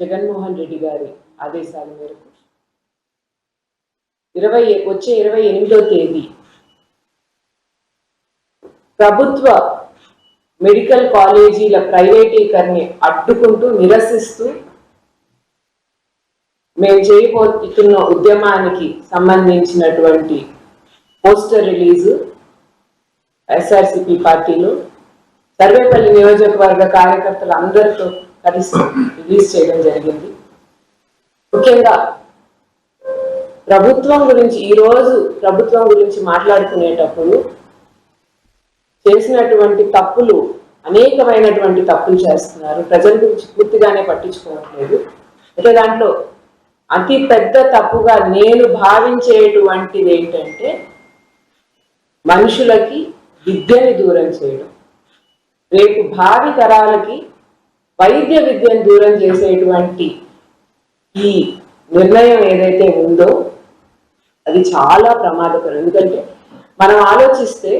జగన్మోహన్ రెడ్డి గారి ఆదేశాల మేరకు. ఇరవై వచ్చే ఇరవై ఎనిమిదో తేదీ ప్రభుత్వ మెడికల్ కాలేజీల ప్రైవేటీకరణని అడ్డుకుంటూ నిరసిస్తూ మేము చేయబోతున్న ఉద్యమానికి సంబంధించినటువంటి పోస్టర్ రిలీజు ఎస్ఆర్సిపి పార్టీలు సర్వేపల్లి నియోజకవర్గ కార్యకర్తలు అందరితో కలిసి రిలీజ్ చేయడం జరిగింది. ముఖ్యంగా ప్రభుత్వం గురించి ఈ రోజు ప్రభుత్వం గురించి మాట్లాడుకునేటప్పుడు చేసినటువంటి తప్పులు అనేకమైనటువంటి తప్పులు చేస్తున్నారు. ప్రజల గురించి పూర్తిగానే పట్టించుకోవట్లేదు. అయితే దాంట్లో అతి పెద్ద తప్పుగా నేను భావించేటువంటిది ఏంటంటే మనుషులకి విద్యని దూరం చేయడం. రేపు భావి తరాలకి వైద్య విద్యను దూరం చేసేటువంటి ఈ నిర్ణయం ఏదైతే ఉందో అది చాలా ప్రమాదకరం. ఎందుకంటే మనం ఆలోచిస్తే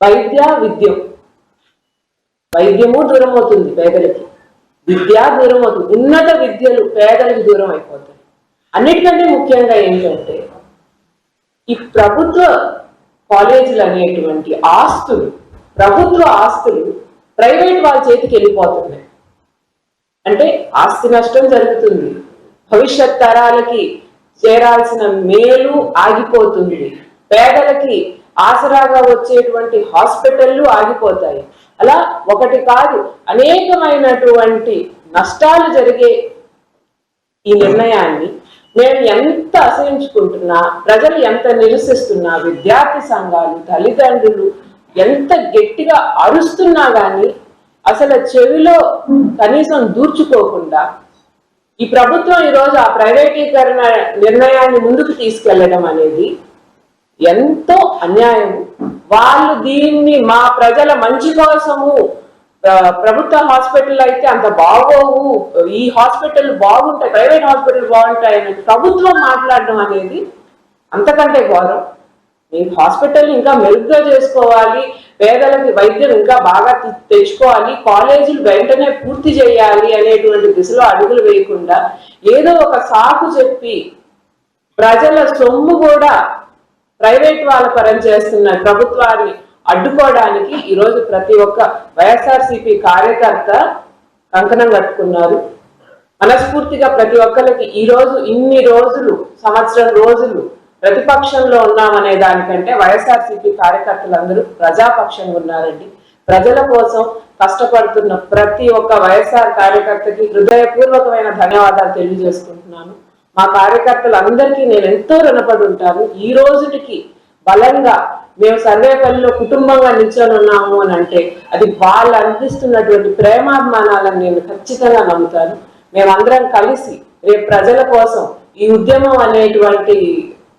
వైద్య విద్యం వైద్యము దూరం అవుతుంది పేదలకి. విద్య దూరం అవుతుంది ఉన్నత విద్యలు పేదలకు దూరం అయిపోతాయి. అన్నిటికంటే ముఖ్యంగా ఏంటంటే ఈ ప్రభుత్వ కాలేజీలు అనేటువంటి ఆస్తులు ప్రభుత్వ ఆస్తులు ప్రైవేట్ వాళ్ళ చేతికి వెళ్ళిపోతున్నాయి అంటే ఆస్తి నష్టం జరుగుతుంది. భవిష్యత్ తరాలకి చేరాల్సిన మేలు ఆగిపోతుంది. పేదలకి ఆసరాగా వచ్చేటువంటి హాస్పిటళ్ళు ఆగిపోతాయి. అలా ఒకటి కాదు అనేకమైనటువంటి నష్టాలు జరిగే ఈ నిర్ణయాన్ని మేము ఎంత అసహించుకుంటున్నా ప్రజలు ఎంత నిరసిస్తున్నా విద్యార్థి సంఘాలు తల్లిదండ్రులు ఎంత గట్టిగా అరుస్తున్నా కానీ అసలు చెవిలో కనీసం దూర్చుకోకుండా ఈ ప్రభుత్వం ఈరోజు ఆ ప్రైవేటీకరణ నిర్ణయాన్ని ముందుకు తీసుకెళ్ళడం అనేది ఎంతో అన్యాయం. వాళ్ళు దీన్ని మా ప్రజల మంచి కోసము ప్రభుత్వ హాస్పిటల్ అయితే అంత బాగోవు ఈ హాస్పిటల్ బాగుంటాయి ప్రైవేట్ హాస్పిటల్ బాగుంటాయి అని ప్రభుత్వం మాట్లాడడం అనేది అంతకంటే గౌరవం మీ హాస్పిటల్ ఇంకా మెరుగ్గా చేసుకోవాలి పేదలకి వైద్యం ఇంకా బాగా తెచ్చుకోవాలి కాలేజీలు వెంటనే పూర్తి చేయాలి అనేటువంటి దిశలో అడుగులు వేయకుండా ఏదో ఒక సాకు చెప్పి ప్రజల సొమ్ము కూడా ప్రైవేట్ వాళ్ళ పరం చేస్తున్న ప్రభుత్వాన్ని అడ్డుకోవడానికి ఈరోజు ప్రతి ఒక్క వైఎస్ఆర్సీపీ కార్యకర్త కంకణం కట్టుకున్నారు. మనస్ఫూర్తిగా ప్రతి ఒక్కరికి ఈరోజు ఇన్ని రోజులు సంవత్సరం రోజులు ప్రతిపక్షంలో ఉన్నామనే దానికంటే వైఎస్ఆర్సీపీ కార్యకర్తలందరూ ప్రజాపక్షంగా ఉన్నారండి. ప్రజల కోసం కష్టపడుతున్న ప్రతి ఒక్క వైఎస్ఆర్ కార్యకర్తకి హృదయపూర్వకమైన ధన్యవాదాలు తెలియజేసుకుంటున్నాను. మా కార్యకర్తలందరికీ నేను ఎంతో రుణపడి ఉంటాను. ఈ రోజుటికి బలంగా మేము సర్వేపల్లిలో కుటుంబంగా నిల్చొని ఉన్నాము అని అంటే అది వాళ్ళు అందిస్తున్నటువంటి ప్రేమాభిమానాలను నేను ఖచ్చితంగా నమ్ముతాను. మేమందరం కలిసి రేపు ప్రజల కోసం ఈ ఉద్యమం అనేటువంటి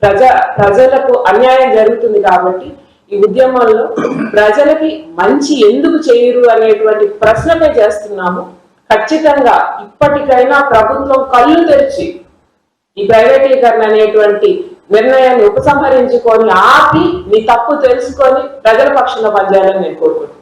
ప్రజ ప్రజలకు అన్యాయం జరుగుతుంది కాబట్టి ఈ ఉద్యమంలో ప్రజలకి మంచి ఎందుకు చేయరు అనేటువంటి ప్రశ్నపై చేస్తున్నాము. ఖచ్చితంగా ఇప్పటికైనా ప్రభుత్వం కళ్ళు తెరిచి ఈ ప్రైవేటీకరణ అనేటువంటి నిర్ణయాన్ని ఉపసంహరించుకొని ఆపి మీ తప్పు తెలుసుకొని ప్రజల పక్షంలో పనిచేయాలని నేను కోరుకుంటున్నాను.